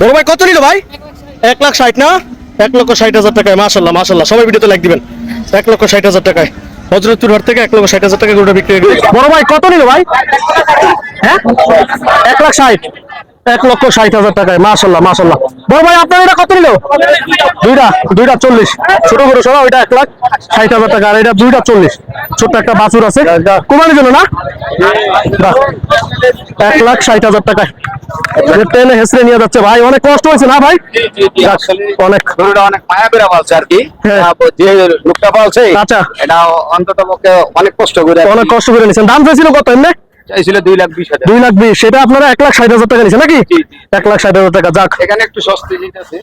বড় ভাই কত নিল ভাই? এক লাখ ষাট না? এক লক্ষ ষাট হাজার টাকায় মাসাল্লাহ মাসাল্লাহ সবাই ভিডিওতে লাইক দিবেন। এক লক্ষ ষাট হাজার টাকায়। হজরতপুর হাট থেকে এক লক্ষ ষাট হাজার টাকা গরুটা বিক্রি হয়ে গেছে। বড় ভাই কত নিল ভাই? হ্যাঁ? এক লাখ ষাট। এক লক্ষ ষাট হাজার টাকায় মাসাল্লাহ মাসাল্লাহ বড় ভাই আপনার এটা কত নিল? দুইটা দুইটা চল্লিশ। ছোট গরু সরা ওইটা এক লাখ ষাট হাজার টাকা। আর এটা দুইটা চল্লিশ। ছোট্ট একটা বাছুর আছে। জন্য না? এক লাখ ষাট হাজার টাকায়। যে ট্রেনে হেসড়ে নিয়ে যাচ্ছে। ভাই অনেক কষ্ট হয়েছে না ভাই? অনেক। গরুটা অনেক মায়া বেড়া পালছে আর কি। হ্যাঁ। যে লোকটা আচ্ছা। এটা অন্তত অনেক কষ্ট করে অনেক কষ্ট করে নিয়েছেন। দাম চাইছিল কত এমনি? চাইছিল দুই লাখ বিশ হাজার। দুই লাখ বিশ সেটা আপনারা এক লাখ ষাট হাজার টাকা নিয়েছেন নাকি। এক লাখ ষাট হাজার টাকা যাক। এখানে একটু সস্তি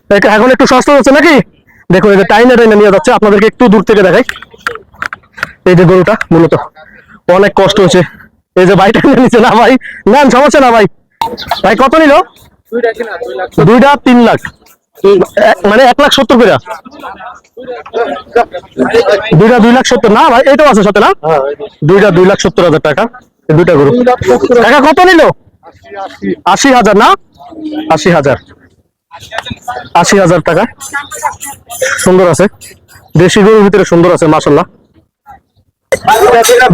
এ- এখন একটু সস্তা হচ্ছে নাকি? দেখো এই যে টাইনে টাইনে নিয়ে যাচ্ছে আপনাদেরকে একটু দূর থেকে দেখাই। এই যে গরুটা মূলত। অনেক কষ্ট হয়েছে এই যে ভাই টাইনে নিচ্ছে না ভাই নেন সমস্যা না ভাই। ভাই কত নিল? দুইটা তিন লাখ। মানে এক লাখ সত্তর করে দুইটা দুই লাখ সত্তর না ভাই এটাও আছে সাথে না? দুইটা দুই লাখ সত্তর হাজার টাকা। দুইটা গরু। টাকা। কত নিল? আশি হাজার না? আশি হাজার। আশি হাজার টাকা। সুন্দর আছে। দেশি গরুর ভিতরে সুন্দর আছে মাসাল্লাহ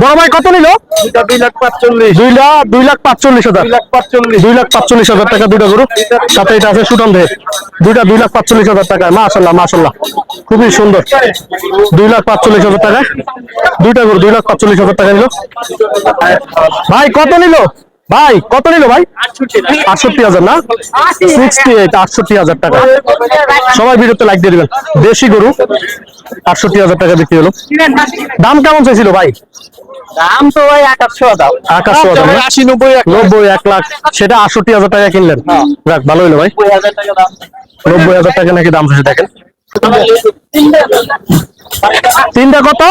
বড় ভাই কত নিল? দুই লাখ পাঁচচল্লিশ। দুই লাখ দুই লাখ পাঁচচল্লিশ হাজার। দুই লাখ পাঁচচল্লিশ। দুই লাখ পাঁচচল্লিশ হাজার টাকা দুইটা গরু। সাথে এটা আছে সুটন দেহ। দুইটা দুই লাখ পাঁচচল্লিশ হাজার টাকা। মাশাল্লাহ মাশাল্লাহ খুবই সুন্দর। দুই লাখ পাঁচচল্লিশ হাজার টাকা। দুইটা গরু দুই লাখ পাঁচচল্লিশ হাজার টাকা নিল। ভাই কত নিল? ভাই কত নিল ভাই? আটষট্টি হাজার না? সিক্সটি এইট আটষট্টি হাজার টাকা। সবাই ভিডিওতে লাইক দিয়ে দিবেন। দেশি গরু আটষট্টি হাজার টাকা বিক্রি হলো। দাম কেমন চাইছিল ভাই? দাম তো ভাই আকাশশো দাম আকাশ দাম আশি নব্বই এক নব্বই এক লাখ। সেটা আটষট্টি হাজার টাকা কিনলেন। যাক ভালো হইল ভাই। নব্বই হাজার টাকা নাকি দাম হয়েছে দেখেন। তিনটা কত?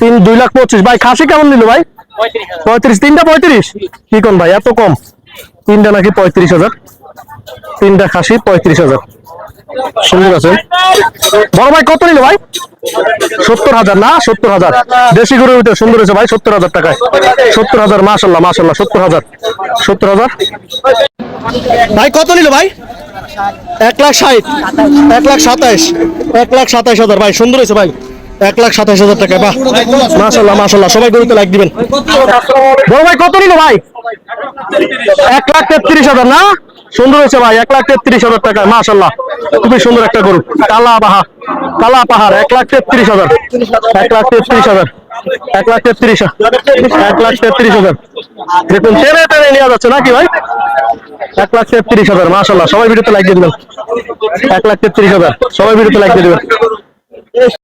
তিন দুই লাখ পঁচিশ। ভাই খাসি কেমন নিল ভাই? পঁয়ত্রিশ, তিনটা পঁয়ত্রিশ? কি কোন ভাই, এত কম? তিনটা নাকি পঁয়ত্রিশ হাজার? তিনটা খাসি পঁয়ত্রিশ হাজার। সুন্দর আছে। বড় ভাই কত নিল ভাই? সত্তর হাজার না? সত্তর হাজার। দেশি গরুর ভিতরে সুন্দর হয়েছে ভাই, সত্তর হাজার টাকায়। সত্তর হাজার মাসাল্লাহ মাসাল্লাহ সত্তর হাজার। সত্তর হাজার? ভাই কত নিল ভাই? এক লাখ ষাট। এক লাখ সাতাইশ। এক লাখ সাতাইশ হাজার। ভাই, সুন্দর হয়েছে ভাই। এক লাখ সাতাইশ হাজার টাকা, বাহ। মাসাল্লাহ মাসাল্লাহ সবাই গরুতে লাইক দিবেন। বড় ভাই, কত নিল ভাই? এক লাখ তেত্রিশ হাজার, না? সুন্দর হয়েছে ভাই, এক লাখ তেত্রিশ হাজার টাকা মাসাল্লাহ খুবই সুন্দর একটা গরু। কালা বাহা কালা পাহাড়, এক লাখ তেত্রিশ হাজার। এক লাখ তেত্রিশ হাজার, এক লাখ তেত্রিশ এক লাখ তেত্রিশ হাজার। দেখুন টেনে টেনে নেওয়া যাচ্ছে নাকি ভাই? এক লাখ তেত্রিশ হাজার মাসাল্লাহ সবাই ভিডিওতে লাইক দিয়ে দিবেন। এক লাখ তেত্রিশ হাজার, সবাই ভিডিওতে লাইক দিয়ে দিবেন।